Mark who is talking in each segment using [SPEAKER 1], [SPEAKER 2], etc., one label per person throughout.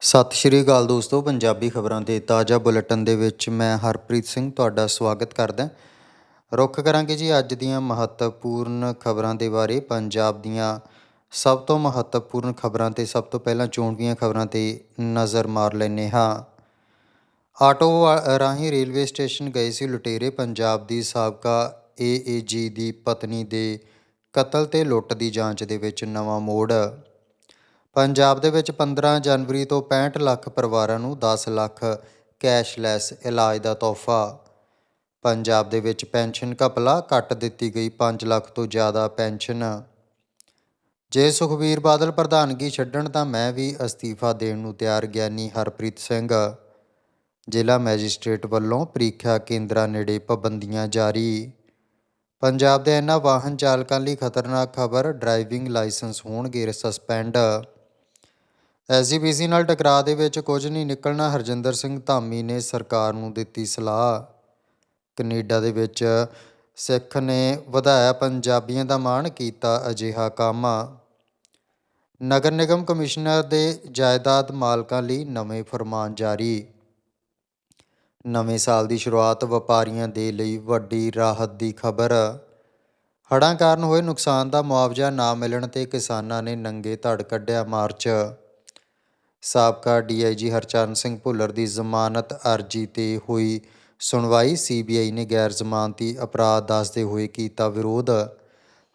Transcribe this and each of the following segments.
[SPEAKER 1] ਸਤਿ ਸ਼੍ਰੀ ਅਕਾਲ ਦੋਸਤੋ, ਪੰਜਾਬੀ ਖਬਰਾਂ ਦੇ ਤਾਜ਼ਾ ਬੁਲੇਟਿਨ ਦੇ ਵਿੱਚ ਮੈਂ ਹਰਪ੍ਰੀਤ ਸਿੰਘ ਤੁਹਾਡਾ ਸਵਾਗਤ ਕਰਦਾ ਰੁੱਖ ਕਰਾਂਗੇ ਜੀ ਅੱਜ ਦੀਆਂ ਮਹੱਤਵਪੂਰਨ ਖਬਰਾਂ ਦੇ ਬਾਰੇ। ਪੰਜਾਬ ਦੀਆਂ ਸਭ ਤੋਂ ਮਹੱਤਵਪੂਰਨ ਖਬਰਾਂ ਤੇ ਸਭ ਤੋਂ ਪਹਿਲਾਂ ਚੋਣਵੀਆਂ ਖਬਰਾਂ ਤੇ ਨਜ਼ਰ ਮਾਰ ਲੈਂਦੇ ਹਾਂ। ਆਟੋ ਵਾ- ਰਾਹੀਂ ਰੇਲਵੇ ਸਟੇਸ਼ਨ ਗਏ ਸੀ ਲੁਟੇਰੇ। ਪੰਜਾਬ ਦੀ ਸਾਬਕਾ ਏਏਜੀ ਦੀ ਪਤਨੀ ਦੇ ਕਤਲ ਤੇ ਲੁੱਟ ਦੀ ਜਾਂਚ ਦੇ ਵਿੱਚ ਨਵਾਂ ਮੋੜ। ਪੰਜਾਬ ਦੇ ਵਿੱਚ 15 ਜਨਵਰੀ ਤੋਂ 65 ਲੱਖ ਪਰਿਵਾਰਾਂ ਨੂੰ 10 ਲੱਖ ਕੈਸ਼ਲੈਸ ਇਲਾਜ ਦਾ ਤੋਹਫਾ। ਪੰਜਾਬ ਦੇ ਵਿੱਚ ਪੈਨਸ਼ਨ ਘਪਲਾ ਕੱਟ ਦਿੱਤੀ ਗਈ 5 ਲੱਖ ਤੋਂ ਜ਼ਿਆਦਾ ਪੈਨਸ਼ਨ। ਜੇ ਸੁਖਬੀਰ ਬਾਦਲ ਪ੍ਰਧਾਨਗੀ ਛੱਡਣ ਤਾਂ ਮੈਂ ਵੀ ਅਸਤੀਫਾ ਦੇਣ ਨੂੰ ਤਿਆਰ ਗਿਆਨੀ ਹਰਪ੍ਰੀਤ ਸਿੰਘ। ਜ਼ਿਲ੍ਹਾ ਮੈਜਿਸਟ੍ਰੇਟ ਵੱਲੋਂ ਪ੍ਰੀਖਿਆ ਕੇਂਦਰਾਂ ਨੇੜੇ ਪਾਬੰਦੀਆਂ ਜਾਰੀ। ਪੰਜਾਬ ਦੇ ਇਹਨਾਂ ਵਾਹਨ ਚਾਲਕਾਂ ਲਈ ਖਤਰਨਾਕ ਖਬਰ, ਡਰਾਈਵਿੰਗ ਲਾਇਸੈਂਸ ਹੋਣਗੇ ਸਸਪੈਂਡ ਐਸਜੀਪੀਸੀ ਨਾਲ ਟਕਰਾਅ ਦੇ ਵਿੱਚ ਕੁਝ ਨਹੀਂ ਨਿਕਲਣਾ, ਹਰਜਿੰਦਰ ਸਿੰਘ ਧਾਮੀ ਨੇ ਸਰਕਾਰ ਨੂੰ ਦਿੱਤੀ ਸਲਾਹ। ਕੈਨੇਡਾ ਦੇ ਵਿੱਚ ਸਿੱਖ ਨੇ ਵਧਾਇਆ ਪੰਜਾਬੀਆਂ ਦਾ ਮਾਣ, ਕੀਤਾ ਅਜਿਹਾ ਕੰਮ। ਨਗਰ ਨਿਗਮ ਕਮਿਸ਼ਨਰ ਦੇ ਜਾਇਦਾਦ ਮਾਲਕਾਂ ਲਈ ਨਵੇਂ ਫਰਮਾਨ ਜਾਰੀ। ਨਵੇਂ ਸਾਲ ਦੀ ਸ਼ੁਰੂਆਤ ਵਪਾਰੀਆਂ ਦੇ ਲਈ ਵੱਡੀ ਰਾਹਤ ਦੀ ਖਬਰ। ਹੜ੍ਹਾਂ ਕਾਰਨ ਹੋਏ ਨੁਕਸਾਨ ਦਾ ਮੁਆਵਜ਼ਾ ਨਾ ਮਿਲਣ ਤੇ ਕਿਸਾਨਾਂ ਨੇ ਨੰਗੇ ਧੜ ਕੱਢਿਆ ਮਾਰਚ। ਸਾਬਕਾ ਡੀਆਈਜੀ ਹਰਚਰਨ ਸਿੰਘ ਭੁੱਲਰ ਦੀ ਜ਼ਮਾਨਤ ਅਰਜੀ ਤੇ ਹੋਈ ਸੁਣਵਾਈ। ਸੀਬੀਆਈ ਨੇ ਗੈਰ ਜ਼ਮਾਨਤੀ ਅਪਰਾਧ ਦੱਸਦੇ ਹੋਏ ਕੀਤਾ ਵਿਰੋਧ।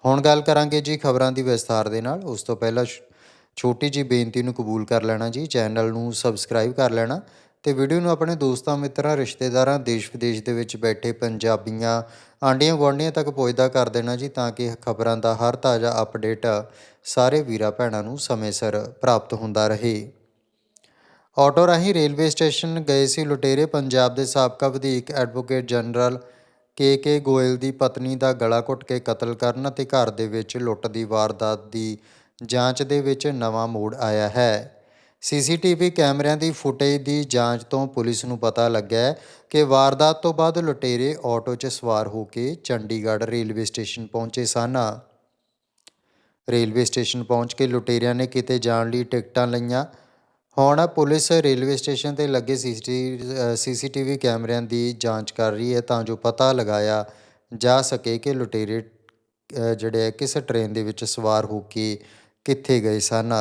[SPEAKER 1] ਹੁਣ ਗੱਲ ਕਰਾਂਗੇ ਜੀ ਖਬਰਾਂ ਦੀ ਵਿਸਥਾਰ ਦੇ ਨਾਲ। ਉਸ ਤੋਂ ਪਹਿਲਾਂ ਛੋਟੀ ਜੀ ਬੇਨਤੀ ਨੂੰ ਕਬੂਲ ਕਰ ਲੈਣਾ ਜੀ। ਚੈਨਲ ਨੂੰ ਸਬਸਕ੍ਰਾਈਬ ਕਰ ਲੈਣਾ ਤੇ ਵੀਡੀਓ ਨੂੰ ਆਪਣੇ ਦੋਸਤਾਂ, ਮਿੱਤਰਾਂ, ਰਿਸ਼ਤੇਦਾਰਾਂ, ਦੇਸ਼ ਵਿਦੇਸ਼ ਦੇ ਵਿੱਚ ਬੈਠੇ ਪੰਜਾਬੀਆਂ ਆਂਡੀਆਂ ਗੁਆਂਢੀਆਂ ਤੱਕ ਪਹੁੰਚਦਾ ਕਰ ਦੇਣਾ ਜੀ ਤਾਂ ਕਿ ਖਬਰਾਂ ਦਾ ਹਰ ਤਾਜ਼ਾ ਅਪਡੇਟ ਸਾਰੇ ਵੀਰਾਂ, ਭੈਣਾਂ ਨੂੰ ਸਮੇਂ ਸਿਰ ਪ੍ਰਾਪਤ ਹੁੰਦਾ ਰਹੇ। ਆਟੋ ਰਾਹੀਂ ਰੇਲਵੇ ਸਟੇਸ਼ਨ ਗਏ ਸੀ ਲੁਟੇਰੇ, ਪੰਜਾਬ ਦੇ ਸਾਬਕਾ ਵਧੀਕ advocate general K K Goyal ਦੀ ਪਤਨੀ ਦਾ ਗਲਾ ਘੁੱਟ ਕੇ ਕਤਲ ਕਰਨ ਅਤੇ ਘਰ ਦੇ ਵਿੱਚ ਲੁੱਟ ਦੀ ਵਾਰਦਾਤ ਦੀ ਜਾਂਚ ਦੇ ਵਿੱਚ ਨਵਾਂ ਮੋੜ ਆਇਆ ਹੈ। ਸੀਸੀਟੀਵੀ ਕੈਮਰਿਆਂ ਦੀ ਫੁਟੇਜ ਦੀ ਜਾਂਚ ਤੋਂ ਪੁਲਿਸ ਨੂੰ ਪਤਾ ਲੱਗਾ ਕਿ ਵਾਰਦਾਤ ਤੋਂ ਬਾਅਦ ਲੁਟੇਰੇ ਆਟੋ 'ਚ ਸਵਾਰ ਹੋ ਕੇ ਚੰਡੀਗੜ੍ਹ ਰੇਲਵੇ ਸਟੇਸ਼ਨ ਪਹੁੰਚੇ ਸਨ। ਰੇਲਵੇ ਸਟੇਸ਼ਨ ਪਹੁੰਚ ਕੇ ਲੁਟੇਰਿਆਂ ਨੇ ਕਿਤੇ ਜਾਣ ਲਈ ਟਿਕਟਾਂ ਲਈਆਂ ਹੁਣ ਪੁਲਿਸ ਰੇਲਵੇ ਸਟੇਸ਼ਨ ਤੇ ਲੱਗੇ ਸੀਸੀਟੀਵੀ ਕੈਮਰਿਆਂ ਦੀ ਜਾਂਚ ਕਰ ਰਹੀ ਹੈ ਤਾਂ ਜੋ ਪਤਾ ਲਗਾਇਆ ਜਾ ਸਕੇ ਕਿ ਲੁਟੇਰੇ ਜਿਹੜੇ ਆ ਕਿਸ ਟ੍ਰੇਨ ਦੇ ਵਿੱਚ ਸਵਾਰ ਹੋ ਕੇ ਕਿੱਥੇ ਗਏ ਸਨ।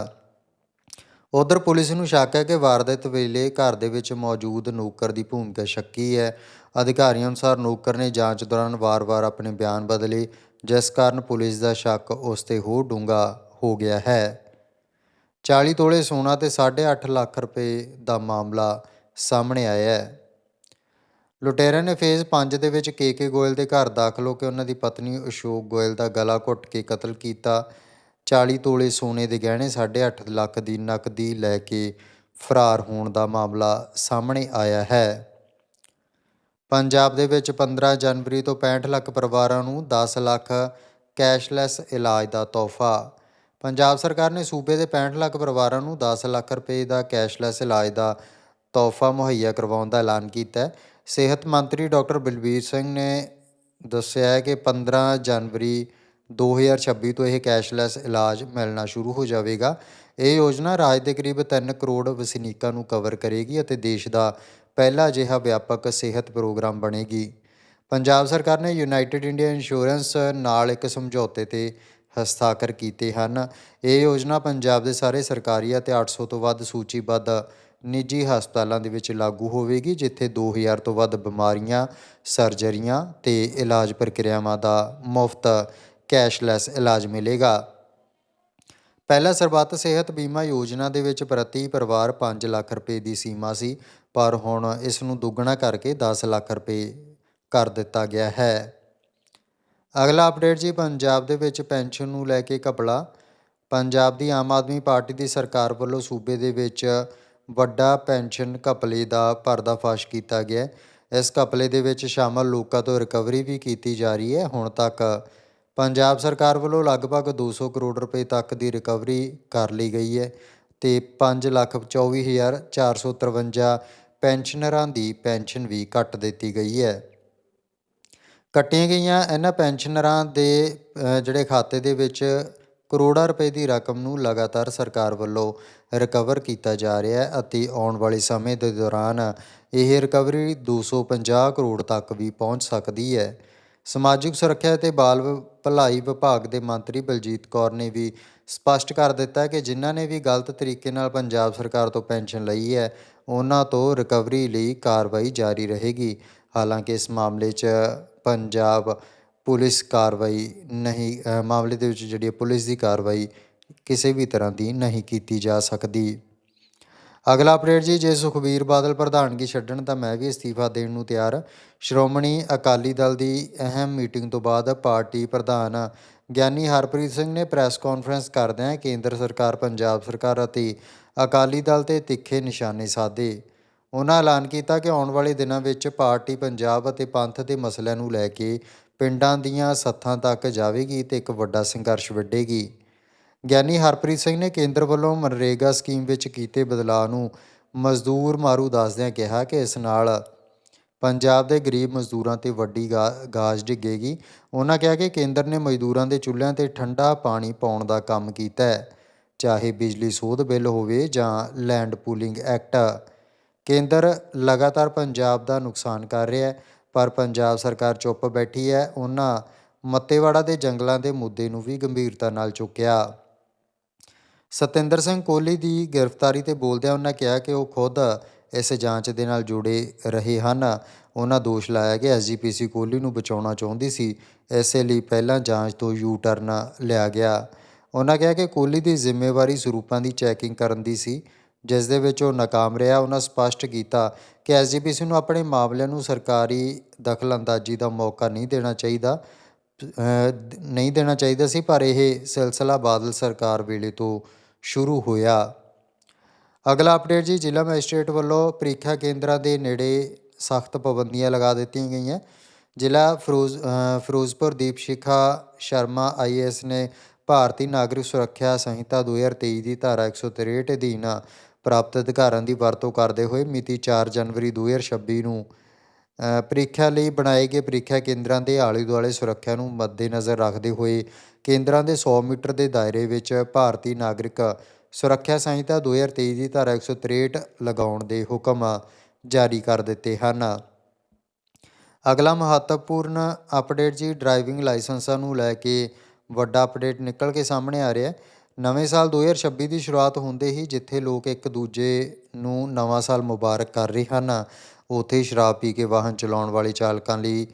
[SPEAKER 1] ਉਧਰ ਪੁਲਿਸ ਨੂੰ ਸ਼ੱਕ ਹੈ ਕਿ ਵਾਰਦਾਤ ਵੇਲੇ ਘਰ ਦੇ ਵਿੱਚ ਮੌਜੂਦ ਨੌਕਰ ਦੀ ਭੂਮਿਕਾ ਸ਼ੱਕੀ ਹੈ। ਅਧਿਕਾਰੀਆਂ ਅਨੁਸਾਰ ਨੌਕਰ ਨੇ ਜਾਂਚ ਦੌਰਾਨ ਵਾਰ-ਵਾਰ ਆਪਣੇ ਬਿਆਨ ਬਦਲੇ, ਜਿਸ ਕਾਰਨ ਪੁਲਿਸ ਦਾ ਸ਼ੱਕ ਉਸ ਤੇ ਹੋਰ ਡੂੰਘਾ ਹੋ ਗਿਆ ਹੈ। 40 ਤੋਲੇ ਸੋਨਾ ਤੇ 8.5 ਲੱਖ ਰੁਪਏ ਦਾ ਮਾਮਲਾ ਸਾਹਮਣੇ ਆਇਆ ਹੈ। ਲੁਟੇਰਿਆਂ ਨੇ ਫੇਜ਼ 5 ਦੇ ਵਿੱਚ ਕੇਕੇ ਗੋਇਲ ਦੇ ਘਰ ਦਾਖਲ ਹੋ ਕੇ ਉਹਨਾਂ ਦੀ ਪਤਨੀ ਅਸ਼ੋਕ ਗੋਇਲ ਦਾ ਗਲਾ ਘੁੱਟ ਕੇ ਕਤਲ ਕੀਤਾ। 40 ਤੋਲੇ ਸੋਨੇ ਦੇ ਗਹਿਣੇ 8.5 ਲੱਖ ਦੀ ਨਕਦੀ ਲੈ ਕੇ ਫਰਾਰ ਹੋਣ ਦਾ ਮਾਮਲਾ ਸਾਹਮਣੇ ਆਇਆ ਹੈ। ਪੰਜਾਬ ਦੇ ਵਿੱਚ 15 ਜਨਵਰੀ ਤੋਂ 65 ਲੱਖ ਪਰਿਵਾਰਾਂ ਨੂੰ 10 ਲੱਖ ਕੈਸ਼ਲੈਸ ਇਲਾਜ ਦਾ ਤੋਹਫਾ ਪੰਜਾਬ ਸਰਕਾਰ ਨੇ ਸੂਬੇ ਦੇ 65 ਲੱਖ ਪਰਿਵਾਰਾਂ ਨੂੰ 10 ਲੱਖ ਰੁਪਏ ਦਾ ਕੈਸ਼ਲੈਸ ਇਲਾਜ ਦਾ ਤੋਹਫਾ ਮੁਹੱਈਆ ਕਰਵਾਉਣ ਦਾ ਐਲਾਨ ਕੀਤਾ ਹੈ। ਸਿਹਤ ਮੰਤਰੀ ਡਾਕਟਰ ਬਲਬੀਰ ਸਿੰਘ ਨੇ ਦੱਸਿਆ ਹੈ ਕਿ 15 ਜਨਵਰੀ 2026 ਤੋਂ ਇਹ ਕੈਸ਼ਲੈਸ ਇਲਾਜ ਮਿਲਣਾ ਸ਼ੁਰੂ ਹੋ ਜਾਵੇਗਾ। ਇਹ ਯੋਜਨਾ ਰਾਜ ਦੇ ਕਰੀਬ 3 ਕਰੋੜ ਵਸਨੀਕਾਂ ਨੂੰ ਕਵਰ ਕਰੇਗੀ ਅਤੇ ਦੇਸ਼ ਦਾ ਪਹਿਲਾ ਅਜਿਹਾ ਵਿਆਪਕ ਸਿਹਤ ਪ੍ਰੋਗਰਾਮ ਬਣੇਗੀ। ਪੰਜਾਬ ਸਰਕਾਰ ਨੇ ਯੂਨਾਈਟਿਡ ਇੰਡੀਆ ਇੰਸ਼ੋਰੈਂਸ ਨਾਲ ਇੱਕ ਸਮਝੌਤੇ ਤੇ ਹਸਤਾਖਰ ਕੀਤੇ ਹਨ। ਇਹ ਯੋਜਨਾ ਪੰਜਾਬ ਦੇ ਸਾਰੇ ਸਰਕਾਰੀ ਅਤੇ 800 ਤੋਂ ਵੱਧ ਸੂਚੀਬੱਧ ਨਿੱਜੀ ਹਸਪਤਾਲਾਂ ਦੇ ਵਿੱਚ ਲਾਗੂ ਹੋਵੇਗੀ, ਜਿੱਥੇ 2000 ਤੋਂ ਵੱਧ ਬਿਮਾਰੀਆਂ, ਸਰਜਰੀਆਂ ਤੇ ਇਲਾਜ ਪ੍ਰਕਿਰਿਆਵਾਂ ਦਾ ਮੁਫਤ ਕੈਸ਼ਲੈਸ ਇਲਾਜ ਮਿਲੇਗਾ। ਪਹਿਲਾ ਸਰਬੱਤ ਸਿਹਤ ਬੀਮਾ ਯੋਜਨਾ ਦੇ ਵਿੱਚ ਪ੍ਰਤੀ ਪਰਿਵਾਰ 5 ਲੱਖ ਰੁਪਏ ਦੀ ਸੀਮਾ ਸੀ, ਪਰ ਹੁਣ ਇਸ ਨੂੰ ਦੁੱਗਣਾ ਕਰਕੇ 10 ਲੱਖ ਰੁਪਏ ਕਰ ਦਿੱਤਾ ਗਿਆ ਹੈ। ਅਗਲਾ ਅਪਡੇਟ ਜੀ, ਪੰਜਾਬ ਦੇ ਵਿੱਚ ਪੈਨਸ਼ਨ ਨੂੰ ਲੈ ਕੇ ਘਪਲਾ। ਪੰਜਾਬ ਦੀ ਆਮ ਆਦਮੀ ਪਾਰਟੀ ਦੀ ਸਰਕਾਰ ਵੱਲੋਂ ਸੂਬੇ ਦੇ ਵਿੱਚ ਵੱਡਾ ਪੈਨਸ਼ਨ ਘਪਲੇ ਦਾ ਪਰਦਾਫਾਸ਼ ਕੀਤਾ ਗਿਆ। ਇਸ ਘਪਲੇ ਦੇ ਵਿੱਚ ਸ਼ਾਮਲ ਲੋਕਾਂ ਤੋਂ ਰਿਕਵਰੀ ਵੀ ਕੀਤੀ ਜਾ ਰਹੀ ਹੈ। ਹੁਣ ਤੱਕ ਪੰਜਾਬ ਸਰਕਾਰ ਵੱਲੋਂ ਲਗਭਗ 200 ਕਰੋੜ ਰੁਪਏ ਤੱਕ ਦੀ ਰਿਕਵਰੀ ਕਰ ਲਈ ਗਈ ਹੈ ਤੇ 524453 ਪੈਨਸ਼ਨਰਾਂ ਦੀ ਪੈਨਸ਼ਨ ਵੀ ਕੱਟ ਦਿੱਤੀ ਗਈ ਹੈ। ਕੱਟੀਆਂ ਗਈਆਂ ਇਹਨਾਂ ਪੈਨਸ਼ਨਰਾਂ ਦੇ ਜਿਹੜੇ ਖਾਤੇ ਦੇ ਵਿੱਚ ਕਰੋੜਾਂ ਰੁਪਏ ਦੀ ਰਕਮ ਨੂੰ ਲਗਾਤਾਰ ਸਰਕਾਰ ਵੱਲੋਂ ਰਿਕਵਰ ਕੀਤਾ ਜਾ ਰਿਹਾ ਹੈ ਅਤੇ ਆਉਣ ਵਾਲੇ ਸਮੇਂ ਦੇ ਦੌਰਾਨ ਇਹ ਰਿਕਵਰੀ 250 ਕਰੋੜ ਤੱਕ ਵੀ ਪਹੁੰਚ ਸਕਦੀ ਹੈ। ਸਮਾਜਿਕ ਸੁਰੱਖਿਆ ਅਤੇ ਬਾਲ ਵਿ- ਭਲਾਈ ਵਿਭਾਗ ਦੇ ਮੰਤਰੀ ਬਲਜੀਤ ਕੌਰ ਨੇ ਵੀ ਸਪਸ਼ਟ ਕਰ ਦਿੱਤਾ ਕਿ ਜਿਨ੍ਹਾਂ ਨੇ ਵੀ ਗਲਤ ਤਰੀਕੇ ਨਾਲ ਪੰਜਾਬ ਸਰਕਾਰ ਤੋਂ ਪੈਨਸ਼ਨ ਲਈ ਹੈ, ਉਹਨਾਂ ਤੋਂ ਰਿਕਵਰੀ ਲਈ ਕਾਰਵਾਈ ਜਾਰੀ ਰਹੇਗੀ। ਹਾਲਾਂਕਿ ਇਸ ਮਾਮਲੇ 'ਚ ਪੰਜਾਬ ਪੁਲਿਸ ਕਾਰਵਾਈ ਨਹੀਂ ਮਾਮਲੇ ਦੇ ਵਿੱਚ ਜਿਹੜੀ ਹੈ ਪੁਲਿਸ ਦੀ ਕਾਰਵਾਈ ਕਿਸੇ ਵੀ ਤਰ੍ਹਾਂ ਦੀ ਨਹੀਂ ਕੀਤੀ ਜਾ ਸਕਦੀ। ਅਗਲਾ ਅਪਡੇਟ ਜੀ, ਜੇ ਸੁਖਬੀਰ ਬਾਦਲ ਪ੍ਰਧਾਨਗੀ ਛੱਡਣ, ਤਾਂ ਮੈਂ ਵੀ ਅਸਤੀਫਾ ਦੇਣ ਨੂੰ ਤਿਆਰ। ਸ਼੍ਰੋਮਣੀ ਅਕਾਲੀ ਦਲ ਦੀ ਅਹਿਮ ਮੀਟਿੰਗ ਤੋਂ ਬਾਅਦ ਪਾਰਟੀ ਪ੍ਰਧਾਨ ਗਿਆਨੀ ਹਰਪ੍ਰੀਤ ਸਿੰਘ ਨੇ ਪ੍ਰੈਸ ਕਾਨਫਰੰਸ ਕਰਦਿਆਂ ਕੇਂਦਰ ਸਰਕਾਰ, ਪੰਜਾਬ ਸਰਕਾਰ ਅਤੇ ਅਕਾਲੀ ਦਲ ਤੇ ਤਿੱਖੇ ਨਿਸ਼ਾਨੇ ਸਾਧੇ। ਉਹਨਾਂ ਐਲਾਨ ਕੀਤਾ ਕਿ ਆਉਣ ਵਾਲੇ ਦਿਨਾਂ ਵਿੱਚ ਪਾਰਟੀ ਪੰਜਾਬ ਅਤੇ ਪੰਥ ਦੇ ਮਸਲਿਆਂ ਨੂੰ ਲੈ ਕੇ ਪਿੰਡਾਂ ਦੀਆਂ ਸੱਥਾਂ ਤੱਕ ਜਾਵੇਗੀ ਤੇ ਇੱਕ ਵੱਡਾ ਸੰਘਰਸ਼ ਵਿੱਢੇਗੀ। ਗਿਆਨੀ ਹਰਪ੍ਰੀਤ ਸਿੰਘ ਨੇ ਕੇਂਦਰ ਵੱਲੋਂ ਮਨਰੇਗਾ ਸਕੀਮ ਵਿੱਚ ਕੀਤੇ ਬਦਲਾਅ ਨੂੰ ਮਜ਼ਦੂਰ ਮਾਰੂ ਦੱਸਦਿਆਂ ਕਿਹਾ ਕਿ ਇਸ ਨਾਲ ਪੰਜਾਬ ਦੇ ਗਰੀਬ ਮਜ਼ਦੂਰਾਂ ਤੇ ਵੱਡੀ ਗਾ- ਗਾਜ ਡਿੱਗੇਗੀ। ਉਹਨਾਂ ਕਿਹਾ ਕਿ ਕੇਂਦਰ ਨੇ ਮਜ਼ਦੂਰਾਂ ਦੇ ਚੁੱਲ੍ਹਿਆਂ ਤੇ ਠੰਡਾ ਪਾਣੀ ਪਾਉਣ ਦਾ ਕੰਮ ਕੀਤਾ ਹੈ, ਚਾਹੇ ਬਿਜਲੀ ਸੋਧ ਬਿੱਲ ਹੋਵੇ ਜਾਂ ਲੈਂਡ ਪੂਲਿੰਗ ਐਕਟ। ਕੇਂਦਰ ਲਗਾਤਾਰ ਪੰਜਾਬ ਦਾ ਨੁਕਸਾਨ ਕਰ ਰਿਹਾ ਹੈ, ਪਰ ਪੰਜਾਬ ਸਰਕਾਰ ਚੁੱਪ ਬੈਠੀ ਹੈ। ਉਹਨਾਂ ਮੱਤੇਵਾੜਾ ਦੇ ਜੰਗਲਾਂ ਦੇ ਮੁੱਦੇ ਨੂੰ ਵੀ ਗੰਭੀਰਤਾ ਨਾਲ ਚੁੱਕਿਆ। ਸਤਿੰਦਰ ਸਿੰਘ ਕੋਹਲੀ ਦੀ ਗ੍ਰਿਫਤਾਰੀ ਤੇ ਬੋਲਦਿਆਂ ਉਹਨਾਂ ਕਿਹਾ ਕਿ ਉਹ ਖੁਦ ਇਸ ਜਾਂਚ ਦੇ ਨਾਲ ਜੁੜੇ ਰਹੇ ਹਨ। ਉਹਨਾਂ ਦੋਸ਼ ਲਾਇਆ ਕਿ ਐਸਜੀਪੀਸੀ ਕੋਹਲੀ ਨੂੰ ਬਚਾਉਣਾ ਚਾਹੁੰਦੀ ਸੀ, ਇਸੇ ਲਈ ਪਹਿਲਾਂ ਜਾਂਚ ਤੋਂ ਯੂ ਟਰਨ ਲਿਆ ਗਿਆ। ਉਹਨਾਂ ਕਿਹਾ ਕਿ ਕੋਹਲੀ ਦੀ ਜ਼ਿੰਮੇਵਾਰੀ ਸਰੂਪਾਂ ਦੀ ਚੈਕਿੰਗ ਕਰਨ ਦੀ ਸੀ ਜਿਸ ਦੇ ਵਿੱਚ ਉਹ ਨਾਕਾਮ ਰਿਹਾ, ਉਹਨਾਂ ਸਪਸ਼ਟ ਕੀਤਾ ਕਿ ਐਸਜੀਪੀਸੀ ਨੂੰ ਆਪਣੇ ਮਾਮਲਿਆਂ ਨੂੰ ਸਰਕਾਰੀ ਦਖਲਅੰਦਾਜ਼ੀ ਦਾ ਮੌਕਾ ਨਹੀਂ ਦੇਣਾ ਚਾਹੀਦਾ ਨਹੀਂ ਦੇਣਾ ਚਾਹੀਦਾ ਸੀ, ਪਰ ਇਹ ਸਿਲਸਿਲਾ ਬਾਦਲ ਸਰਕਾਰ ਵੇਲੇ ਤੋਂ ਸ਼ੁਰੂ ਹੋਇਆ। ਅਗਲਾ ਅਪਡੇਟ ਜੀ, ਜ਼ਿਲ੍ਹਾ ਮੈਜਿਸਟ੍ਰੇਟ ਵੱਲੋਂ ਪ੍ਰੀਖਿਆ ਕੇਂਦਰਾਂ ਦੇ ਨੇੜੇ ਸਖਤ ਪਾਬੰਦੀਆਂ ਲਗਾ ਦਿੱਤੀਆਂ ਗਈਆਂ। ਜ਼ਿਲ੍ਹਾ ਫਿਰੋਜ਼ ਫਿਰੋਜ਼ਪੁਰ ਦੀਪ ਸ਼ਿਖਾ ਸ਼ਰਮਾ ਆਈਏਐਸ ਨੇ ਭਾਰਤੀ ਨਾਗਰਿਕ ਸੁਰੱਖਿਆ ਸੰਹਿਤਾ 2023 ਦੀ ਧਾਰਾ 163 ਅਧੀਨ ਪ੍ਰਾਪਤ ਅਧਿਕਾਰਾਂ ਦੀ ਵਰਤੋਂ ਕਰਦੇ ਹੋਏ ਮਿਤੀ 4 ਜਨਵਰੀ 2026 ਨੂੰ ਪ੍ਰੀਖਿਆ ਲਈ ਬਣਾਏ ਗਏ ਪ੍ਰੀਖਿਆ ਕੇਂਦਰਾਂ ਦੇ ਆਲੇ ਦੁਆਲੇ ਸੁਰੱਖਿਆ ਨੂੰ ਮੱਦੇਨਜ਼ਰ ਰੱਖਦੇ ਹੋਏ ਕੇਂਦਰਾਂ ਦੇ 100 ਮੀਟਰ ਦੇ ਦਾਇਰੇ ਵਿੱਚ ਭਾਰਤੀ ਨਾਗਰਿਕ ਸੁਰੱਖਿਆ ਸੰਹਿਤਾ 2023 ਦੀ ਧਾਰਾ 163 ਲਗਾਉਣ ਦੇ ਹੁਕਮ ਜਾਰੀ ਕਰ ਦਿੱਤੇ ਹਨ। ਅਗਲਾ ਮਹੱਤਵਪੂਰਨ ਅਪਡੇਟ ਜੀ, ਡਰਾਈਵਿੰਗ ਲਾਇਸੈਂਸਾਂ ਨੂੰ ਲੈ ਕੇ ਵੱਡਾ ਅਪਡੇਟ ਨਿਕਲ ਕੇ ਸਾਹਮਣੇ ਆ ਰਿਹਾ ਹੈ। ਨਵੇਂ ਸਾਲ 2026 ਦੀ ਸ਼ੁਰੂਆਤ ਹੁੰਦੇ ਹੀ ਜਿੱਥੇ ਲੋਕ ਇੱਕ ਦੂਜੇ ਨੂੰ ਨਵਾਂ ਸਾਲ ਮੁਬਾਰਕ ਕਰ ਰਹੇ ਹਨ, ਉੱਥੇ ਹੀ ਸ਼ਰਾਬ ਪੀ ਕੇ ਵਾਹਨ ਚਲਾਉਣ ਵਾਲੇ ਚਾਲਕਾਂ ਲਈ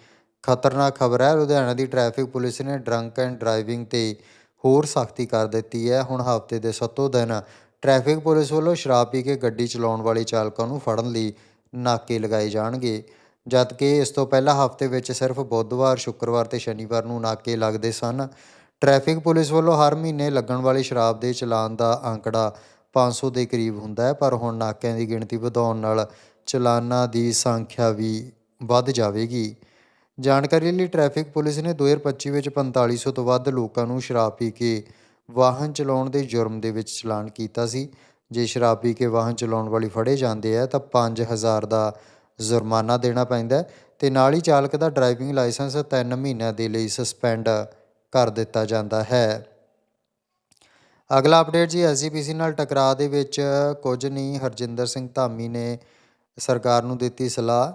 [SPEAKER 1] ਖਤਰਨਾਕ ਖਬਰ ਹੈ। ਲੁਧਿਆਣਾ ਦੀ ਟ੍ਰੈਫਿਕ ਪੁਲਿਸ ਨੇ ਡਰੰਕ ਐਂਡ ਡਰਾਈਵਿੰਗ ਤੇ ਹੋਰ ਸਖਤੀ ਕਰ ਦਿੱਤੀ ਹੈ। ਹੁਣ ਹਫ਼ਤੇ ਦੇ ਸੱਤੋਂ ਦਿਨ ਟ੍ਰੈਫਿਕ ਪੁਲਿਸ ਵੱਲੋਂ ਸ਼ਰਾਬ ਪੀ ਕੇ ਗੱਡੀ ਚਲਾਉਣ ਵਾਲੇ ਚਾਲਕਾਂ ਨੂੰ ਫੜਨ ਲਈ ਨਾਕੇ ਲਗਾਏ ਜਾਣਗੇ, ਜਦਕਿ ਇਸ ਤੋਂ ਪਹਿਲਾਂ ਹਫ਼ਤੇ ਵਿੱਚ ਸਿਰਫ ਬੁੱਧਵਾਰ, ਸ਼ੁੱਕਰਵਾਰ ਤੇ ਸ਼ਨੀਵਾਰ ਨੂੰ ਨਾਕੇ ਲੱਗਦੇ ਸਨ। ਟ੍ਰੈਫਿਕ ਪੁਲਿਸ ਵੱਲੋਂ ਹਰ ਮਹੀਨੇ ਲੱਗਣ ਵਾਲੇ ਸ਼ਰਾਬ ਦੇ ਚਲਾਨ ਦਾ ਅੰਕੜਾ 500 ਦੇ ਕਰੀਬ ਹੁੰਦਾ ਹੈ, ਪਰ ਹੁਣ ਨਾਕਿਆਂ ਦੀ ਗਿਣਤੀ ਵਧਾਉਣ ਨਾਲ ਚਲਾਨਾਂ ਦੀ ਸੰਖਿਆ ਵੀ ਵੱਧ ਜਾਵੇਗੀ। ਜਾਣਕਾਰੀ ਲਈ ਟ੍ਰੈਫਿਕ ਪੁਲਿਸ ਨੇ 2025 ਵਿੱਚ 4500 ਤੋਂ ਵੱਧ ਲੋਕਾਂ ਨੂੰ ਸ਼ਰਾਬ ਪੀ ਕੇ ਵਾਹਨ ਚਲਾਉਣ ਦੇ ਜੁਰਮ ਦੇ ਵਿੱਚ ਚਲਾਨ ਕੀਤਾ ਸੀ। ਜੇ ਸ਼ਰਾਬ ਪੀ ਕੇ ਵਾਹਨ ਚਲਾਉਣ ਵਾਲੀ ਫੜੇ ਜਾਂਦੇ ਆ, ਤਾਂ 5000 ਦਾ ਜੁਰਮਾਨਾ ਦੇਣਾ ਪੈਂਦਾ ਹੈ ਤੇ ਨਾਲ ਹੀ ਚਾਲਕ ਦਾ ਡਰਾਈਵਿੰਗ ਲਾਇਸੈਂਸ 3 ਮਹੀਨਿਆਂ ਦੇ ਲਈ ਸਸਪੈਂਡ ਕਰ ਦਿੱਤਾ ਜਾਂਦਾ ਹੈ। ਅਗਲਾ ਅਪਡੇਟ ਜੀ ਐਸਜੀਪੀਸੀ ਨਾਲ ਟਕਰਾਅ ਦੇ ਵਿੱਚ ਕੁਝ ਨਹੀਂ, ਹਰਜਿੰਦਰ ਸਿੰਘ ਧਾਮੀ ਨੇ ਸਰਕਾਰ ਨੂੰ ਦਿੱਤੀ ਸਲਾਹ।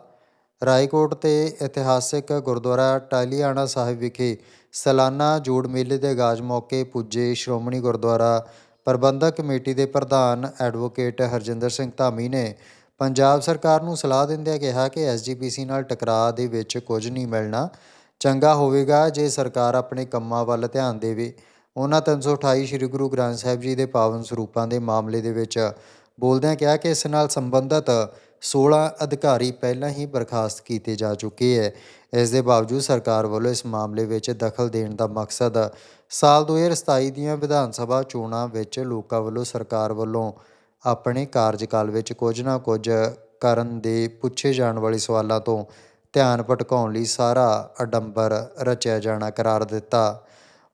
[SPEAKER 1] ਰਾਏਕੋਟ ਤੇ ਇਤਿਹਾਸਿਕ ਗੁਰਦੁਆਰਾ ਟਾਲੀਆਣਾ ਸਾਹਿਬ ਵਿਖੇ ਸਾਲਾਨਾ ਜੋੜ ਮੇਲੇ ਦੇ ਆਗਾਜ਼ ਮੌਕੇ ਪੁੱਜੇ ਸ਼੍ਰੋਮਣੀ ਗੁਰਦੁਆਰਾ ਪ੍ਰਬੰਧਕ ਕਮੇਟੀ ਦੇ ਪ੍ਰਧਾਨ ਐਡਵੋਕੇਟ ਹਰਜਿੰਦਰ ਸਿੰਘ ਧਾਮੀ ਨੇ। ਪੰਜਾਬ ਸਰਕਾਰ ਨੂੰ ਸਲਾਹ ਦਿੰਦਿਆਂ ਕਿਹਾ ਕਿ ਐਸਜੀਪੀਸੀ ਨਾਲ ਟਕਰਾਅ ਦੇ ਵਿੱਚ ਕੁਝ ਨਹੀਂ ਮਿਲਣਾ। ਚੰਗਾ ਹੋਵੇਗਾ ਜੇ ਸਰਕਾਰ ਆਪਣੇ ਕੰਮਾਂ ਵੱਲ ਧਿਆਨ ਦੇਵੇ। ਉਹਨਾਂ 328 ਸ੍ਰੀ ਗੁਰੂ ਗ੍ਰੰਥ ਸਾਹਿਬ ਜੀ ਦੇ ਪਾਵਨ ਸਰੂਪਾਂ ਦੇ ਮਾਮਲੇ ਦੇ ਵਿੱਚ ਬੋਲਦਿਆਂ ਕਿਹਾ ਕਿ ਇਸ ਨਾਲ ਸੰਬੰਧਿਤ 16 ਅਧਿਕਾਰੀ ਪਹਿਲਾਂ ਹੀ ਬਰਖਾਸਤ ਕੀਤੇ ਜਾ ਚੁੱਕੇ ਹੈ ਇਸ ਦੇ ਬਾਵਜੂਦ ਸਰਕਾਰ ਵੱਲੋਂ ਇਸ ਮਾਮਲੇ ਵਿੱਚ ਦਖਲ ਦੇਣ ਦਾ ਮਕਸਦ ਸਾਲ 2027 ਦੀਆਂ ਵਿਧਾਨ ਸਭਾ ਚੋਣਾਂ ਵਿੱਚ ਲੋਕਾਂ ਵੱਲੋਂ ਸਰਕਾਰ ਵੱਲੋਂ ਆਪਣੇ ਕਾਰਜਕਾਲ ਵਿੱਚ ਕੁਝ ਨਾ ਕੁਝ ਕਰਨ ਦੇ ਪੁੱਛੇ ਜਾਣ ਵਾਲੇ ਸਵਾਲਾਂ ਤੋਂ ਧਿਆਨ ਭਟਕਾਉਣ ਲਈ ਸਾਰਾ ਅਡੰਬਰ ਰਚਿਆ ਜਾਣਾ ਕਰਾਰ ਦਿੱਤਾ।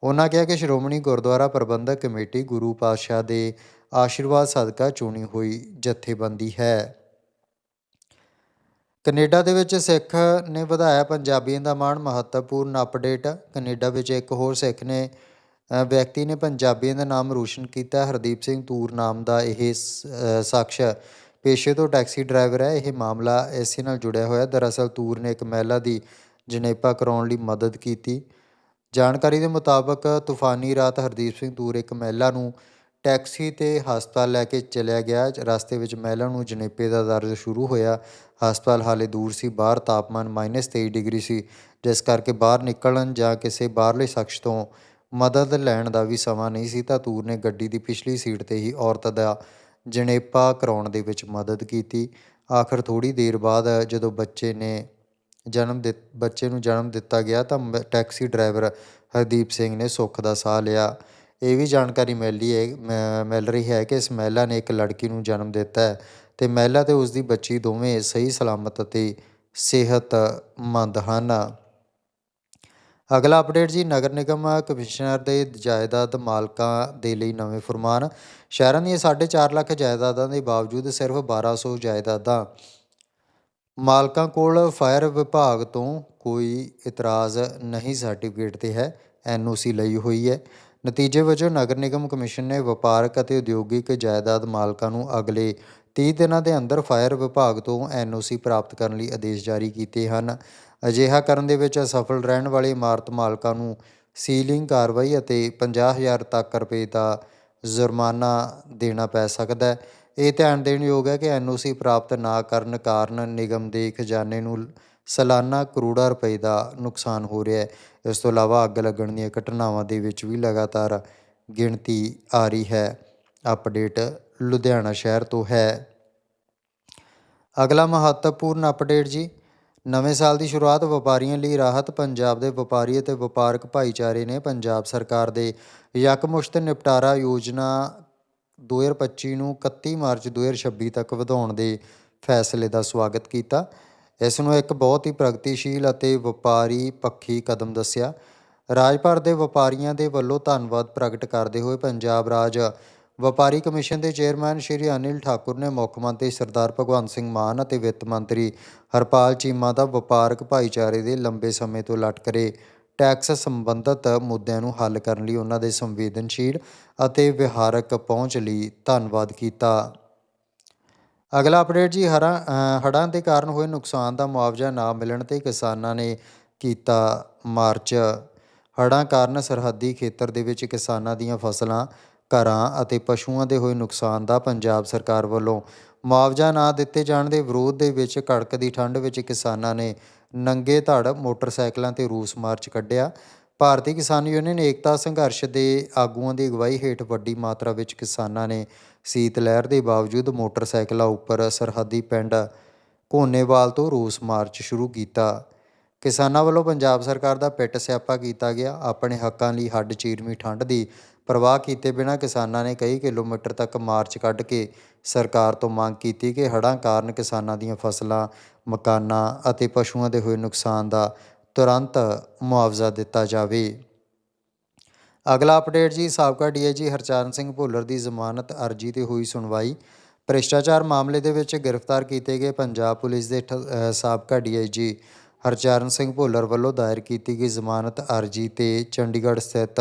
[SPEAKER 1] ਉਹਨਾਂ ਕਿਹਾ ਕਿ ਸ਼੍ਰੋਮਣੀ ਗੁਰਦੁਆਰਾ ਪ੍ਰਬੰਧਕ ਕਮੇਟੀ ਗੁਰੂ ਪਾਤਸ਼ਾਹ ਦੇ ਆਸ਼ੀਰਵਾਦ ਸਦਕਾ ਚੁਣੀ ਹੋਈ ਜਥੇਬੰਦੀ ਹੈ। ਕੈਨੇਡਾ ਦੇ ਵਿੱਚ ਸਿੱਖ ਨੇ ਵਧਾਇਆ ਪੰਜਾਬੀਆਂ ਦਾ ਮਾਣ ਮਹੱਤਵਪੂਰਨ ਅਪਡੇਟ। ਕੈਨੇਡਾ ਵਿੱਚ ਇੱਕ ਹੋਰ ਸਿੱਖ ਨੇ ਵਿਅਕਤੀ ਨੇ ਪੰਜਾਬੀਆਂ ਦਾ ਨਾਮ ਰੋਸ਼ਨ ਕੀਤਾ। ਹਰਦੀਪ ਸਿੰਘ ਤੂਰ ਨਾਮ ਦਾ ਇਹ ਸ- ਸ਼ਖਸ ਪੇਸ਼ੇ ਤੋਂ ਟੈਕਸੀ ਡਰਾਈਵਰ ਹੈ। ਇਹ ਮਾਮਲਾ ਇਸੇ ਨਾਲ ਜੁੜਿਆ ਹੋਇਆ। ਦਰਅਸਲ ਤੂਰ ਨੇ ਇੱਕ ਮਹਿਲਾ ਦੀ ਜਣੇਪਾ ਕਰਾਉਣ ਲਈ ਮਦਦ ਕੀਤੀ। ਜਾਣਕਾਰੀ ਦੇ ਮੁਤਾਬਕ ਤੂਫਾਨੀ ਰਾਤ ਹਰਦੀਪ ਸਿੰਘ ਤੂਰ ਇੱਕ ਮਹਿਲਾ ਨੂੰ ਟੈਕਸੀ ਤੇ ਹਸਪਤਾਲ ਲੈ ਕੇ ਚਲਿਆ ਗਿਆ। ਰਸਤੇ ਵਿੱਚ ਮਹਿਲਾ ਨੂੰ ਜਣੇਪੇ ਦਾ ਦਰਦ ਸ਼ੁਰੂ ਹੋਇਆ। ਹਸਪਤਾਲ ਹਾਲੇ ਦੂਰ ਸੀ। ਬਾਹਰ ਤਾਪਮਾਨ -23 ਡਿਗਰੀ ਸੀ। ਜਿਸ ਕਰਕੇ ਬਾਹਰ ਨਿਕਲਣ ਜਾਂ ਕਿਸੇ ਬਾਹਰਲੇ ਸ਼ਖਸ ਤੋਂ ਮਦਦ ਲੈਣ ਦਾ ਵੀ ਸਮਾਂ ਨਹੀਂ ਸੀ ਤਾਂ ਤੂਰ ਨੇ ਗੱਡੀ ਦੀ ਪਿਛਲੀ ਸੀਟ ਤੇ ਹੀ ਔਰਤ ਦਾ ਜਣੇਪਾ ਕਰਾਉਣ ਦੇ ਵਿੱਚ ਮਦਦ ਕੀਤੀ। ਆਖਰ ਥੋੜੀ ਦੇਰ ਬਾਅਦ ਜਦੋਂ ਬੱਚੇ ਨੇ ਜਨਮ ਦਿੱਤ, ਬੱਚੇ ਨੂੰ ਜਨਮ ਦਿੱਤਾ ਗਿਆ ਤਾਂ ਮ- ਟੈਕਸੀ ਡਰਾਈਵਰ ਹਰਦੀਪ ਸਿੰਘ ਨੇ ਸੁੱਖ ਦਾ ਸਾਹ ਲਿਆ। ਇਹ ਵੀ ਜਾਣਕਾਰੀ ਮਿਲੀ ਹੈ, ਮ- ਮਿਲ ਰਹੀ ਹੈ ਕਿ ਇਸ ਮਹਿਲਾ ਨੇ ਇੱਕ ਲੜਕੀ ਨੂੰ ਜਨਮ ਦਿੱਤਾ ਹੈ ਤੇ ਮਹਿਲਾ ਤੇ ਉਸ ਦੀ ਬੱਚੀ ਦੋਵੇਂ ਸਹੀ ਸਲਾਮਤ ਅਤੇ ਸਿਹਤਮੰਦ ਹਨ। ਅਗਲਾ ਅਪਡੇਟ ਜੀ, ਨਗਰ ਨਿਗਮ ਕਮਿਸ਼ਨਰ ਦੇ ਜਾਇਦਾਦ ਮਾਲਕਾਂ ਦੇ ਲਈ ਨਵੇਂ ਫਰਮਾਨ। ਸ਼ਹਿਰਾਂ ਦੀਆਂ 4.5 ਲੱਖ ਜਾਇਦਾਦਾਂ ਦੇ ਬਾਵਜੂਦ ਸਿਰਫ 1200 ਜਾਇਦਾਦਾਂ। ਮਾਲਕਾਂ ਕੋਲ ਫਾਇਰ ਵਿਭਾਗ ਤੋਂ ਕੋਈ ਇਤਰਾਜ਼ ਨਹੀਂ, ਸਰਟੀਫਿਕੇਟ ਤੇ ਹੈ ਐਨਓਸੀ ਲਈ ਹੋਈ ਹੈ। ਨਤੀਜੇ ਵਜੋਂ ਨਗਰ ਨਿਗਮ ਕਮਿਸ਼ਨ ਨੇ ਵਪਾਰਕ ਅਤੇ ਉਦਯੋਗਿਕ ਜਾਇਦਾਦ ਮਾਲਕਾਂ ਨੂੰ ਅਗਲੇ 30 ਦਿਨਾਂ ਦੇ ਅੰਦਰ ਫਾਇਰ ਵਿਭਾਗ ਤੋਂ ਐਨਓਸੀ ਪ੍ਰਾਪਤ ਕਰਨ ਲਈ ਆਦੇਸ਼ ਜਾਰੀ ਕੀਤੇ ਹਨ। ਅਜਿਹਾ ਕਰਨ ਦੇ ਵਿੱਚ ਅਸਫਲ ਰਹਿਣ ਵਾਲੇ ਇਮਾਰਤ ਮਾਲਕਾਂ ਨੂੰ ਸੀਲਿੰਗ ਕਾਰਵਾਈ ਅਤੇ 50000 ਤੱਕ ਰੁਪਏ ਦਾ ਜੁਰਮਾਨਾ ਦੇਣਾ ਪੈ ਸਕਦਾ ਹੈ। ਇਹ ਧਿਆਨ ਦੇਣ ਯੋਗ ਹੈ ਕਿ ਐਨਓਸੀ ਪ੍ਰਾਪਤ ਨਾ ਕਰਨ ਕਾਰਨ ਨਿਗਮ ਦੇ ਖਜ਼ਾਨੇ ਨੂੰ ਸਾਲਾਨਾ ਕਰੋੜਾਂ ਰੁਪਏ ਦਾ ਨੁਕਸਾਨ ਹੋ ਰਿਹਾ ਹੈ। ਇਸ ਤੋਂ ਇਲਾਵਾ ਅੱਗ ਲੱਗਣ ਦੀਆਂ ਘਟਨਾਵਾਂ ਦੇ ਵਿੱਚ ਵੀ ਲਗਾਤਾਰ ਗਿਣਤੀ ਆ ਰਹੀ ਹੈ। ਅਪਡੇਟ ਲੁਧਿਆਣਾ ਸ਼ਹਿਰ ਤੋਂ ਹੈ। ਅਗਲਾ ਮਹੱਤਵਪੂਰਨ ਅਪਡੇਟ ਜੀ ਨਵੇਂ ਸਾਲ ਦੀ ਸ਼ੁਰੂਆਤ ਵਪਾਰੀਆਂ ਲਈ ਰਾਹਤ ਪੰਜਾਬ ਦੇ ਵਪਾਰੀ ਅਤੇ ਵਪਾਰਕ ਭਾਈਚਾਰੇ ਨੇ ਪੰਜਾਬ ਸਰਕਾਰ ਦੇ ਯਕਮੁਸ਼ਤ ਨਿਪਟਾਰਾ ਯੋਜਨਾ 2025 ਨੂੰ 31 ਮਾਰਚ 2026 ਤੱਕ ਵਧਾਉਣ ਦੇ ਫੈਸਲੇ ਦਾ ਸਵਾਗਤ ਕੀਤਾ। ਇਸ ਨੂੰ ਇੱਕ ਬਹੁਤ ਹੀ ਪ੍ਰਗਤੀਸ਼ੀਲ ਅਤੇ ਵਪਾਰੀ ਪੱਖੀ ਕਦਮ ਦੱਸਿਆ। ਰਾਜ ਭਰ ਦੇ ਵਪਾਰੀਆਂ ਦੇ ਵੱਲੋਂ ਧੰਨਵਾਦ ਪ੍ਰਗਟ ਕਰਦੇ ਹੋਏ ਪੰਜਾਬ ਰਾਜ ਵਪਾਰੀ ਕਮਿਸ਼ਨ ਦੇ ਚੇਅਰਮੈਨ ਸ਼੍ਰੀ ਅਨਿਲ ਠਾਕੁਰ ਨੇ ਮੁੱਖ ਮੰਤਰੀ ਸਰਦਾਰ ਭਗਵੰਤ ਸਿੰਘ ਮਾਨ ਅਤੇ ਵਿੱਤ ਮੰਤਰੀ ਹਰਪਾਲ ਚੀਮਾ ਦਾ ਵਪਾਰਕ ਭਾਈਚਾਰੇ ਦੇ ਲੰਬੇ ਸਮੇਂ ਤੋਂ ਲਟਕ ਰਹੇ ਟੈਕਸ ਸੰਬੰਧਤ ਮੁੱਦਿਆਂ ਨੂੰ ਹੱਲ ਕਰਨ ਲਈ ਉਹਨਾਂ ਦੇ ਸੰਵੇਦਨਸ਼ੀਲ ਅਤੇ ਵਿਹਾਰਕ ਪਹੁੰਚ ਲਈ ਧੰਨਵਾਦ ਕੀਤਾ। ਅਗਲਾ ਅਪਡੇਟ ਜੀ ਹੜ੍ਹਾਂ ਅ, ਹੜ੍ਹਾਂ ਦੇ ਕਾਰਨ ਹੋਏ ਨੁਕਸਾਨ ਦਾ ਮੁਆਵਜ਼ਾ ਨਾ ਮਿਲਣ ਤੇ ਕਿਸਾਨਾਂ ਨੇ ਕੀਤਾ ਮਾਰਚ। ਹੜ੍ਹਾਂ ਕਾਰਨ ਸਰਹੱਦੀ ਖੇਤਰ ਦੇ ਵਿੱਚ ਕਿਸਾਨਾਂ ਦੀਆਂ ਫਸਲਾਂ ਘਰਾਂ ਅਤੇ ਪਸ਼ੂਆਂ ਦੇ ਹੋਏ ਨੁਕਸਾਨ ਦਾ ਪੰਜਾਬ ਸਰਕਾਰ ਵੱਲੋਂ ਮੁਆਵਜ਼ਾ ਨਾ ਦਿੱਤੇ ਜਾਣ ਦੇ ਵਿਰੋਧ ਦੇ ਵਿੱਚ ਕੜਕਦੀ ਠੰਡ ਵਿੱਚ ਕਿਸਾਨਾਂ ਨੇ ਨੰਗੇ ਧੜ ਮੋਟਰਸਾਈਕਲਾਂ ਤੇ ਰੂਸ ਮਾਰਚ ਕੱਢਿਆ। ਭਾਰਤੀ ਕਿਸਾਨ ਯੂਨੀਅਨ ਏਕਤਾ ਸੰਘਰਸ਼ ਦੇ ਆਗੂਆਂ ਦੀ ਅਗਵਾਈ ਹੇਠ ਵੱਡੀ ਮਾਤਰਾ ਵਿੱਚ ਕਿਸਾਨਾਂ ਨੇ ਸੀਤ ਲਹਿਰ ਦੇ ਬਾਵਜੂਦ ਮੋਟਰਸਾਈਕਲਾਂ ਉੱਪਰ ਸਰਹੱਦੀ ਪਿੰਡ ਕੋਨੇਵਾਲ ਤੋਂ ਰੂਸ ਮਾਰਚ ਸ਼ੁਰੂ ਕੀਤਾ। ਕਿਸਾਨਾਂ ਵੱਲੋਂ ਪੰਜਾਬ ਸਰਕਾਰ ਦਾ ਪਿੱਟ ਸਿਆਪਾ ਕੀਤਾ ਗਿਆ। ਆਪਣੇ ਹੱਕਾਂ ਲਈ ਹੱਡ ਚੀਰਮੀ ਠੰਡ ਦੀ ਪ੍ਰਵਾਹ ਕੀਤੇ ਬਿਨਾਂ ਕਿਸਾਨਾਂ ਨੇ ਕਈ ਕਿਲੋਮੀਟਰ ਤੱਕ ਮਾਰਚ ਕੱਢ ਕੇ ਸਰਕਾਰ ਤੋਂ ਮੰਗ ਕੀਤੀ ਕਿ ਹੜ੍ਹਾਂ ਕਾਰਨ ਕਿਸਾਨਾਂ ਦੀਆਂ ਫਸਲਾਂ ਮਕਾਨਾਂ ਅਤੇ ਪਸ਼ੂਆਂ ਦੇ ਹੋਏ ਨੁਕਸਾਨ ਦਾ ਤੁਰੰਤ ਮੁਆਵਜ਼ਾ ਦਿੱਤਾ ਜਾਵੇ। ਅਗਲਾ ਅਪਡੇਟ ਜੀ ਸਾਬਕਾ ਡੀਆਈਜੀ ਹਰਚਰਨ ਸਿੰਘ ਭੁੱਲਰ ਦੀ ਜ਼ਮਾਨਤ ਅਰਜੀ ਤੇ ਹੋਈ ਸੁਣਵਾਈ। ਭ੍ਰਿਸ਼ਟਾਚਾਰ ਮਾਮਲੇ ਦੇ ਵਿੱਚ ਗ੍ਰਿਫਤਾਰ ਕੀਤੇ ਗਏ ਪੰਜਾਬ ਪੁਲਿਸ ਦੇ ਠ- ਅ, ਸਾਬਕਾ ਡੀਆਈਜੀ ਹਰਚਰਨ ਸਿੰਘ ਭੁੱਲਰ ਵੱਲੋਂ ਦਾਇਰ ਕੀਤੀ ਗਈ ਜ਼ਮਾਨਤ ਅਰਜੀ ਤੇ ਚੰਡੀਗੜ੍ਹ ਸਥਿਤ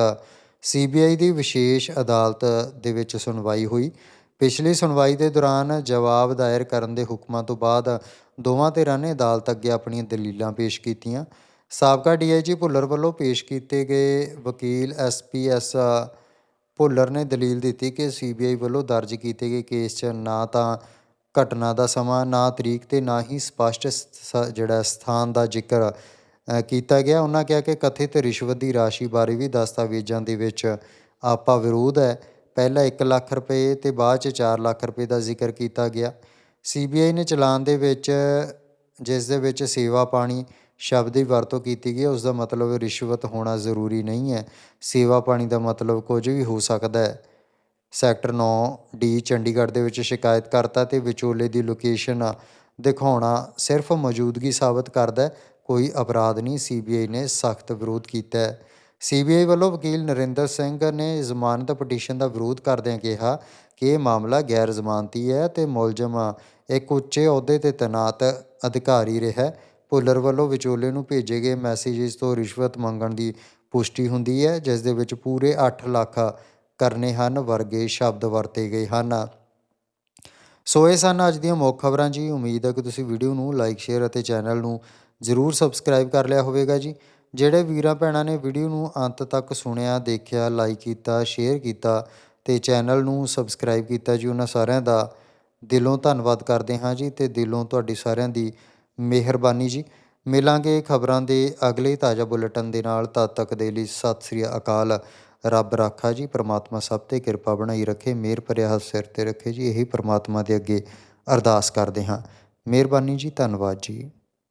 [SPEAKER 1] ਸੀਬੀਆਈ ਦੀ ਵਿਸ਼ੇਸ਼ ਅਦਾਲਤ ਦੇ ਵਿੱਚ ਸੁਣਵਾਈ ਹੋਈ। ਪਿਛਲੀ ਸੁਣਵਾਈ ਦੇ ਦੌਰਾਨ ਜਵਾਬ ਦਾਇਰ ਕਰਨ ਦੇ ਹੁਕਮਾਂ ਤੋਂ ਬਾਅਦ ਦੋਵਾਂ ਧਿਰਾਂ ਨੇ ਅਦਾਲਤ ਅੱਗੇ ਆਪਣੀਆਂ ਦਲੀਲਾਂ ਪੇਸ਼ ਕੀਤੀਆਂ। ਸਾਬਕਾ ਡੀਆਈਜੀ ਭੁੱਲਰ ਵੱਲੋਂ ਪੇਸ਼ ਕੀਤੇ ਗਏ ਵਕੀਲ ਐਸਪੀਐਸ ਭੁੱਲਰ ਨੇ ਦਲੀਲ ਦਿੱਤੀ ਕਿ ਸੀਬੀਆਈ ਵੱਲੋਂ ਦਰਜ ਕੀਤੇ ਗਏ ਕੇਸ 'ਚ ਨਾ ਤਾਂ ਘਟਨਾ ਦਾ ਸਮਾਂ, ਨਾ ਤਰੀਕ ਤੇ ਨਾ ਹੀ ਸਪਸ਼ਟ ਸ- ਜਿਹੜਾ ਸਥਾਨ ਦਾ ਜ਼ਿਕਰ ਕੀਤਾ ਗਿਆ। ਉਹਨਾਂ ਕਿਹਾ ਕਿ ਕਥਿਤ ਰਿਸ਼ਵਤ ਦੀ ਰਾਸ਼ੀ ਬਾਰੇ ਵੀ ਦਸਤਾਵੇਜ਼ਾਂ ਦੇ ਵਿੱਚ ਆਪਾ ਵਿਰੋਧ ਹੈ। ਪਹਿਲਾਂ 1 ਲੱਖ ਰੁਪਏ ਤੇ ਬਾਅਦ 'ਚ 4 ਲੱਖ ਰੁਪਏ ਦਾ ਜ਼ਿਕਰ ਕੀਤਾ ਗਿਆ। ਸੀਬੀਆਈ ਨੇ ਚਲਾਨ ਦੇ ਵਿੱਚ ਜਿਸ ਦੇ ਵਿੱਚ ਸੇਵਾ ਪਾਣੀ ਸ਼ਬਦ ਦੀ ਵਰਤੋਂ ਕੀਤੀ ਗਈ। ਹੈ, ਉਸ ਦਾ ਮਤਲਬ ਰਿਸ਼ਵਤ ਹੋਣਾ ਜ਼ਰੂਰੀ ਨਹੀਂ ਹੈ। ਸੇਵਾ ਪਾਣੀ ਦਾ ਮਤਲਬ ਕੁਝ ਵੀ ਹੋ ਸਕਦਾ ਹੈ। ਸੈਕਟਰ 9 ਡੀ ਚੰਡੀਗੜ੍ਹ ਦੇ ਵਿੱਚ ਸ਼ਿਕਾਇਤ ਕਰਤਾ ਤੇ ਵਿਚੋਲੇ ਦੀ ਲੋਕੇਸ਼ਨ ਦਿਖਾਉਣਾ ਸਿਰਫ ਮੌਜੂਦਗੀ ਸਾਬਤ ਕਰਦਾ ਹੈ। ਕੋਈ ਅਪਰਾਧ ਨਹੀਂ ਸੀਬੀਆਈ ਨੇ ਸਖਤ ਵਿਰੋਧ ਕੀਤਾ ਹੈ। ਸੀਬੀਆਈ ਵੱਲੋਂ ਵਕੀਲ ਨਰਿੰਦਰ ਸਿੰਘ ਨੇ ਜ਼ਮਾਨਤ ਪਟੀਸ਼ਨ ਦਾ ਵਿਰੋਧ ਕਰਦਿਆਂ ਕਿਹਾ ਕਿ ਇਹ ਮਾਮਲਾ ਗੈਰ ਜ਼ਮਾਨਤੀ ਹੈ ਤੇ ਮੁਲਜ਼ਮ ਇੱਕ ਉੱਚੇ ਅਹੁਦੇ ਤੇ ਤੈਨਾਤ ਅਧਿਕਾਰੀ ਰਿਹਾ ਭੁੱਲਰ ਵੱਲੋਂ ਵਿਚੋਲੇ ਨੂੰ ਭੇਜੇ ਗਏ ਮੈਸੇजेस ਤੋਂ ਰਿਸ਼ਵਤ ਮੰਗਣ ਦੀ ਪੁਸ਼ਟੀ ਹੁੰਦੀ ਹੈ, ਜਿਸ ਦੇ ਵਿੱਚ ਪੂਰੇ 8 ਲੱਖ ਕਰਨੇ ਹਨ ਵਰਗੇ ਸ਼ਬਦ ਵਰਤੇ ਗਏ ਹਨ। ਸੋ ਇਹ ਸਨ ਅੱਜ ਦੀਆਂ ਮੁੱਖ ਖਬਰਾਂ ਜੀ। ਉਮੀਦ ਹੈ ਕਿ ਤੁਸੀਂ ਵੀਡੀਓ ਨੂੰ ਲਾਈਕ, ਸ਼ੇਅਰ ਅਤੇ ਚੈਨਲ ਨੂੰ ਜ਼ਰੂਰ ਸਬਸਕ੍ਰਾਈਬ ਕਰ ਲਿਆ ਹੋਵੇਗਾ ਜੀ। ਜਿਹੜੇ ਵੀਰਾਂ ਭੈਣਾਂ ਨੇ ਵੀਡੀਓ ਨੂੰ ਅੰਤ ਤੱਕ ਸੁਣਿਆ, ਦੇਖਿਆ ਲਾਈਕ ਕੀਤਾ ਸ਼ੇਅਰ ਕੀਤਾ ਤੇ ਚੈਨਲ ਨੂੰ ਸਬਸਕ੍ਰਾਈਬ ਕੀਤਾ ਜੀ, ਉਹਨਾਂ ਸਾਰਿਆਂ ਦਾ ਦਿਲੋਂ ਧੰਨਵਾਦ ਕਰਦੇ ਹਾਂ ਜੀ ਤੇ ਦਿਲੋਂ ਤੁਹਾਡੀ ਸਾਰਿਆਂ ਦੀ ਮਿਹਰਬਾਨੀ ਜੀ। ਮਿਲਾਂਗੇ ਖਬਰਾਂ ਦੇ ਅਗਲੇ ਤਾਜ਼ਾ ਬੁਲੇਟਿਨ ਦੇ ਨਾਲ। ਤਦ ਤੱਕ ਦੇ ਲਈ ਸਤਿ ਸ੍ਰੀ ਅਕਾਲ। ਰੱਬ ਰਾਖਾ ਜੀ, ਪ੍ਰਮਾਤਮਾ ਸਭ ਤੇ ਕਿਰਪਾ ਬਣਾਈ ਰੱਖੇ, ਮਿਹਰ ਭਰਿਆ ਹੱਥ ਸਿਰ ਤੇ ਰੱਖੇ ਜੀ। ਇਹੀ ਪ੍ਰਮਾਤਮਾ ਦੇ ਅੱਗੇ ਅਰਦਾਸ ਕਰਦੇ ਹਾਂ। ਮਿਹਰਬਾਨੀ ਜੀ, ਧੰਨਵਾਦ ਜੀ।